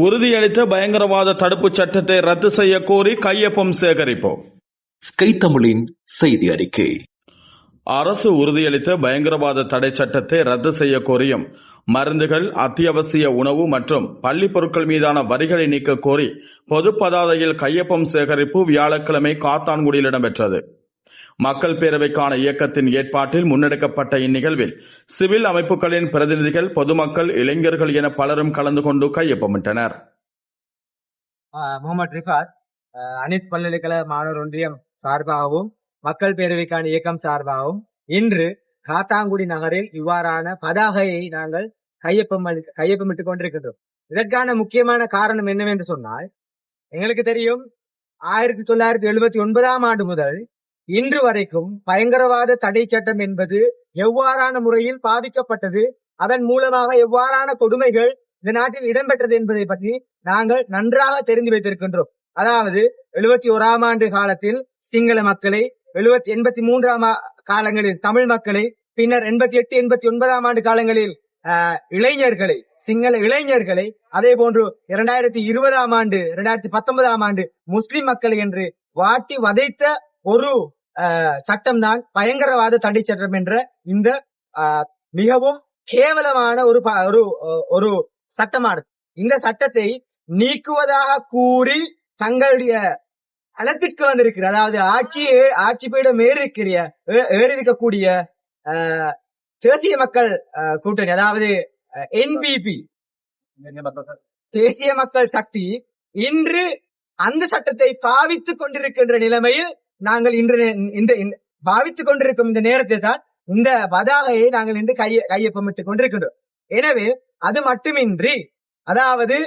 உறுதியளித்த பயங்கரவாத தடுப்புச் சட்டத்தை ரத்து செய்ய கோரி கையொப்பம் சேகரிப்பு. ஸ்கை தமிழின் செய்தி அறிக்கை. அரசு உறுதியளித்த பயங்கரவாத தடை சட்டத்தை ரத்து செய்ய கோரியும் மருந்துகள் அத்தியாவசிய உணவு மற்றும் பள்ளிப் பொருட்கள் மீதான வரிகளை நீக்க கோரி பொது பதாதையில் கையொப்பம் சேகரிப்பு வியாழக்கிழமை காத்தான்குடியில் இடம்பெற்றது. மக்கள் பேரவைக்கான இயக்கத்தின் ஏற்பாட்டில் முன்னெடுக்கப்பட்ட இந்நிகழ்வில் சிவில் அமைப்புகளின் பிரதிநிதிகள் பொதுமக்கள் இளைஞர்கள் என பலரும் கலந்து கொண்டு கையொப்பமிட்டனர். ஆஹ் முகமது ரிஃபாத் ஆஹ் அனைத்து பல்கலைக்கழக மாணவர் ஒன்றியம் சார்பாகவும் மக்கள் பேரவைக்கான இயக்கம் சார்பாகவும் இன்று காத்தாங்குடி நகரில் இவ்வாறான பதாகையை நாங்கள் கையொப்பம் கையொப்பமிட்டுக் கொண்டிருக்கின்றோம். இதற்கான முக்கியமான காரணம் என்னவென்று சொன்னால் எங்களுக்கு தெரியும் ஆயிரத்தி தொள்ளாயிரத்தி எழுபத்தி ஒன்பதாம் ஆண்டு முதல் இன்று வரைக்கும் பயங்கரவாத தடை சட்டம் என்பது எவ்வாறான முறையில் பாதிக்கப்பட்டது அதன் மூலமாக எவ்வாறான கொடுமைகள் இந்த நாட்டில் இடம்பெற்றது என்பதை பற்றி நாங்கள் நன்றாக தெரிந்து வைத்திருக்கின்றோம். அதாவது எழுபத்தி ஓராம் ஆண்டு காலத்தில் சிங்கள மக்களை எழுபத்தி எண்பத்தி மூன்றாம் காலங்களில் தமிழ் மக்களை பின்னர் எண்பத்தி எட்டு எண்பத்தி ஒன்பதாம் ஆண்டு காலங்களில் இளைஞர்களை சிங்கள இளைஞர்களை அதே போன்று இரண்டாயிரத்தி இருபதாம் ஆண்டு இரண்டாயிரத்தி பத்தொன்பதாம் ஆண்டு முஸ்லிம் மக்களை என்று வாட்டி வதைத்த ஒரு சட்டம்தான் பயங்கரவாத தடை சட்டம் என்ற இந்த ஆஹ், மிகவும் கேவலமான ஒரு ப- ஒரு ஒரு சட்டமானது. இந்த சட்டத்தை நீக்குவதாக கூறி தங்களுடைய அளத்திற்கு வந்திருக்கிற அதாவது ஆட்சி ஆட்சி பீடம் ஏறி இருக்கிற ஏ- ஏறி இருக்கக்கூடிய ஆஹ், தேசிய மக்கள் கூட்டணி அதாவது என்பிபி தேசிய மக்கள் சக்தி இன்று அந்த சட்டத்தை பாவித்துக் கொண்டிருக்கின்ற நிலைமையில் நாங்கள் இன்று இந்த பாவித்துக் கொண்டிருக்கும் இந்த நேரத்தில் தான் இந்த பதாகையை நாங்கள் இன்று கைய கையொப்பமிட்டுக் கொண்டிருக்கின்றோம். எனவே அது மட்டுமின்றி அதாவது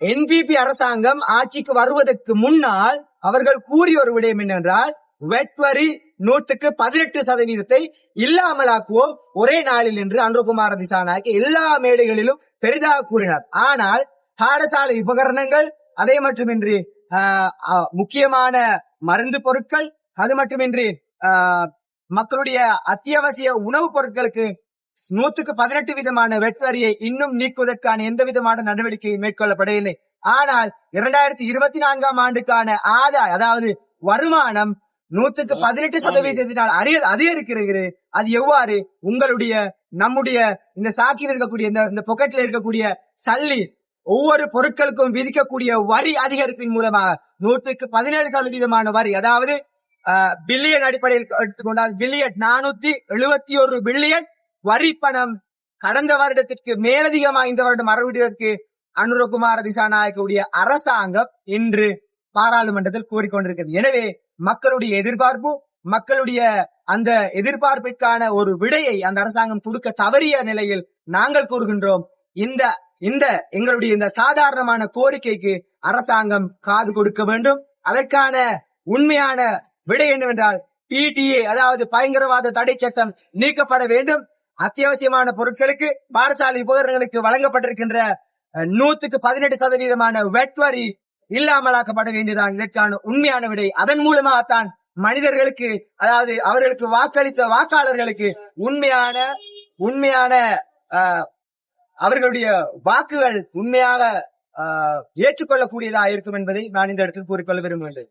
என்பிபி அரசாங்கம் ஆட்சிக்கு வருவதற்கு முன்னால் அவர்கள் கூறிய ஒரு விடயம் என்னென்றால் வெட் வரி நூற்றுக்கு பதினெட்டு சதவீதத்தை இல்லாமலாக்குவோம். ஒரே நாளில் என்று அன்றுகுமார திசானாக்கி எல்லா மேடைகளிலும் பெரிதாக கூறினார். ஆனால் பாடசாலை உபகரணங்கள் அதே மட்டுமின்றி முக்கியமான மருந்து பொருட்கள் அது மட்டுமின்றி மக்களுடைய அத்தியாவசிய உணவுப் பொருட்களுக்கு நூற்றுக்கு பதினெட்டு விதமான வெட் வரியை இன்னும் நீக்குவதற்கான எந்த விதமான நடவடிக்கையும் மேற்கொள்ளப்படவில்லை. ஆனால் இரண்டாயிரத்தி இருபத்தி நான்காம் ஆண்டுக்கான ஆதாய அதாவது வருமானம் நூற்றுக்கு பதினெட்டு சதவீதத்தினால் அறிய அதிகரிக்கிறது. அது எவ்வாறு உங்களுடைய நம்முடைய இந்த சாக்கில் இருக்கக்கூடிய இந்த இந்த பொக்கெட்ல இருக்கக்கூடிய சல்லி ஒவ்வொரு பொருட்களுக்கும் விதிக்கக்கூடிய வரி அதிகரிப்பின் மூலமாக நூற்றுக்கு பதினேழு சதவீதமான வரி அதாவது பில்லியன் அடிப்படையில் எடுத்துக்கொண்டால் பில்லியன் நானூத்தி எழுபத்தி ஒரு பில்லியன் வரி பணம் கடந்த வருடத்திற்கு மேலதிகமாக இந்த வருடம் அறவிடுவதற்கு அனுரகுமார திசாநாயக்கவுடைய அரசாங்கம் இன்று பாராளுமன்றத்தில் கூறிக்கொண்டிருக்கிறது. எனவே மக்களுடைய எதிர்பார்ப்பு மக்களுடைய அந்த எதிர்பார்ப்பிற்கான ஒரு விடையை அந்த அரசாங்கம் கொடுக்க தவறிய நிலையில் நாங்கள் கூறுகின்றோம். இந்த இந்த எங்களுடைய இந்த சாதாரணமான கோரிக்கைக்கு அரசாங்கம் காது கொடுக்க வேண்டும். அதற்கான உண்மையான விடை என்னவென்றால் பிடிஏ அதாவது பயங்கரவாத தடை சட்டம் நீக்கப்பட வேண்டும். அத்தியாவசியமான பொருட்களுக்கு பாடசாலை உபகரணங்களுக்கு வழங்கப்பட்டிருக்கின்ற அஹ், பதினெட்டு சதவீதமான வெட்வரி இல்லாமலாக்கப்பட வேண்டியதான் இதற்கான உண்மையான விடை. அதன் மூலமாகத்தான் மனிதர்களுக்கு அதாவது அவர்களுக்கு வாக்களித்த வாக்காளர்களுக்கு உண்மையான உண்மையான ஆஹ், அவர்களுடைய வாக்குகள் உண்மையாக ஆஹ், ஏற்றுக்கொள்ளக்கூடியதா இருக்கும் என்பதை நான் இந்த இடத்தில் கூறிக்கொள்ள விரும்புகின்றேன்.